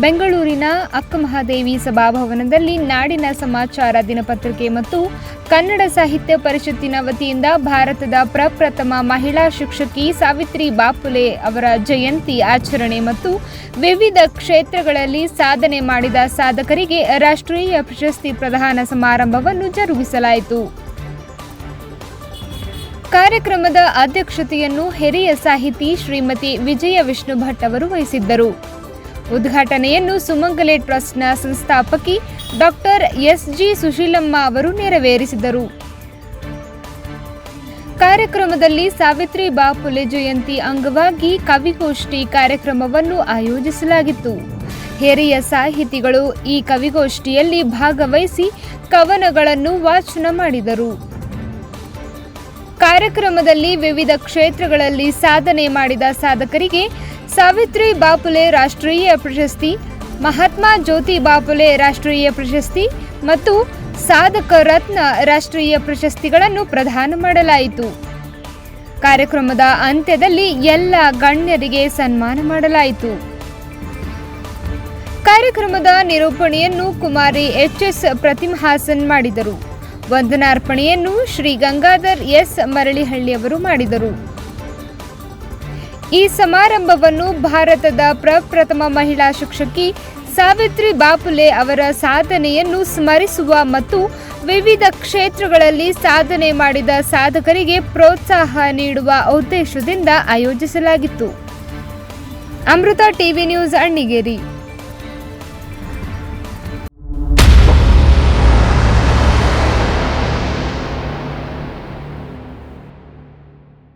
ಬೆಂಗಳೂರಿನ ಅಕ್ಕಮಹಾದೇವಿ ಸಭಾಭವನದಲ್ಲಿ ನಾಡಿನ ಸಮಾಚಾರ ದಿನಪತ್ರಿಕೆ ಮತ್ತು ಕನ್ನಡ ಸಾಹಿತ್ಯ ಪರಿಷತ್ತಿನ ವತಿಯಿಂದ ಭಾರತದ ಪ್ರಪ್ರಥಮ ಮಹಿಳಾ ಶಿಕ್ಷಕಿ ಸಾವಿತ್ರಿ ಬಾಪುಲೆ ಅವರ ಜಯಂತಿ ಆಚರಣೆ ಮತ್ತು ವಿವಿಧ ಕ್ಷೇತ್ರಗಳಲ್ಲಿ ಸಾಧನೆ ಮಾಡಿದ ಸಾಧಕರಿಗೆ ರಾಷ್ಟ್ರೀಯ ಪ್ರಶಸ್ತಿ ಪ್ರದಾನ ಸಮಾರಂಭವನ್ನು ಜರುಗಿಸಲಾಯಿತು. ಕಾರ್ಯಕ್ರಮದ ಅಧ್ಯಕ್ಷತೆಯನ್ನು ಹಿರಿಯ ಸಾಹಿತಿ ಶ್ರೀಮತಿ ವಿಜಯ ವಿಷ್ಣು ಭಟ್ ಅವರು ವಹಿಸಿದ್ದರು. ಉದ್ಘಾಟನೆಯನ್ನು ಸುಮಂಗಲೆ ಟ್ರಸ್ಟ್ನ ಸಂಸ್ಥಾಪಕಿ ಡಾಕ್ಟರ್ ಎಸ್ ಜಿ ಸುಶೀಲಮ್ಮ ಅವರು ನೆರವೇರಿಸಿದರು. ಕಾರ್ಯಕ್ರಮದಲ್ಲಿ ಸಾವಿತ್ರಿ ಬಾಪುಲೆ ಜಯಂತಿ ಅಂಗವಾಗಿ ಕವಿಗೋಷ್ಠಿ ಕಾರ್ಯಕ್ರಮವನ್ನು ಆಯೋಜಿಸಲಾಗಿತ್ತು. ಹಿರಿಯ ಸಾಹಿತಿಗಳು ಈ ಕವಿಗೋಷ್ಠಿಯಲ್ಲಿ ಭಾಗವಹಿಸಿ ಕವನಗಳನ್ನು ವಾಚನ ಮಾಡಿದರು. ಕಾರ್ಯಕ್ರಮದಲ್ಲಿ ವಿವಿಧ ಕ್ಷೇತ್ರಗಳಲ್ಲಿ ಸಾಧನೆ ಮಾಡಿದ ಸಾಧಕರಿಗೆ ಸಾವಿತ್ರಿ ಬಾಪುಲೆ ರಾಷ್ಟ್ರೀಯ ಪ್ರಶಸ್ತಿ, ಮಹಾತ್ಮ ಜ್ಯೋತಿ ಬಾಪುಲೆ ರಾಷ್ಟ್ರೀಯ ಪ್ರಶಸ್ತಿ ಮತ್ತು ಸಾಧಕ ರತ್ನ ರಾಷ್ಟ್ರೀಯ ಪ್ರಶಸ್ತಿಗಳನ್ನು ಪ್ರದಾನ ಮಾಡಲಾಯಿತು. ಕಾರ್ಯಕ್ರಮದ ಅಂತ್ಯದಲ್ಲಿ ಎಲ್ಲ ಗಣ್ಯರಿಗೆ ಸನ್ಮಾನ ಮಾಡಲಾಯಿತು. ಕಾರ್ಯಕ್ರಮದ ನಿರೂಪಣೆಯನ್ನು ಕುಮಾರಿ ಎಚ್ ಎಸ್ ಪ್ರತಿಮಹಾಸನ್ ಮಾಡಿದರು. ವಂದನಾರ್ಪಣೆಯನ್ನು ಶ್ರೀ ಗಂಗಾಧರ್ ಎಸ್ ಮರಳಿಹಳ್ಳಿಯವರು ಮಾಡಿದರು. ಈ ಸಮಾರಂಭವನ್ನು ಭಾರತದ ಪ್ರಪ್ರಥಮ ಮಹಿಳಾ ಶಿಕ್ಷಕಿ ಸಾವಿತ್ರಿ ಬಾಪುಲೆ ಅವರ ಸಾಧನೆಯನ್ನು ಸ್ಮರಿಸುವ ಮತ್ತು ವಿವಿಧ ಕ್ಷೇತ್ರಗಳಲ್ಲಿ ಸಾಧನೆ ಮಾಡಿದ ಸಾಧಕರಿಗೆ ಪ್ರೋತ್ಸಾಹ ನೀಡುವ ಉದ್ದೇಶದಿಂದ ಆಯೋಜಿಸಲಾಗಿತ್ತು. Amrutha TV news Annigeri.